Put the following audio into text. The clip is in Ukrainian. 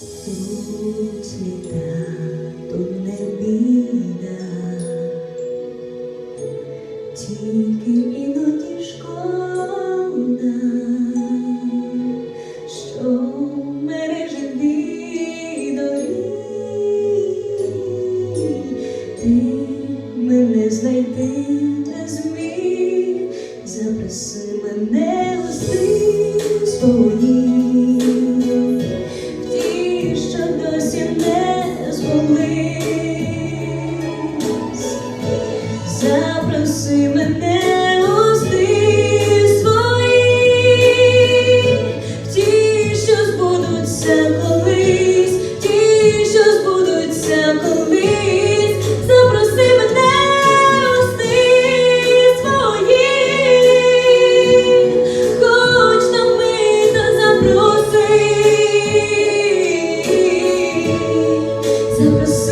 Не біда, тільки іноді шкода, що в мережі доріг, ти мене знайти не зміг, запроси мене у свій стороні досі не збулись. Запроси мене. to.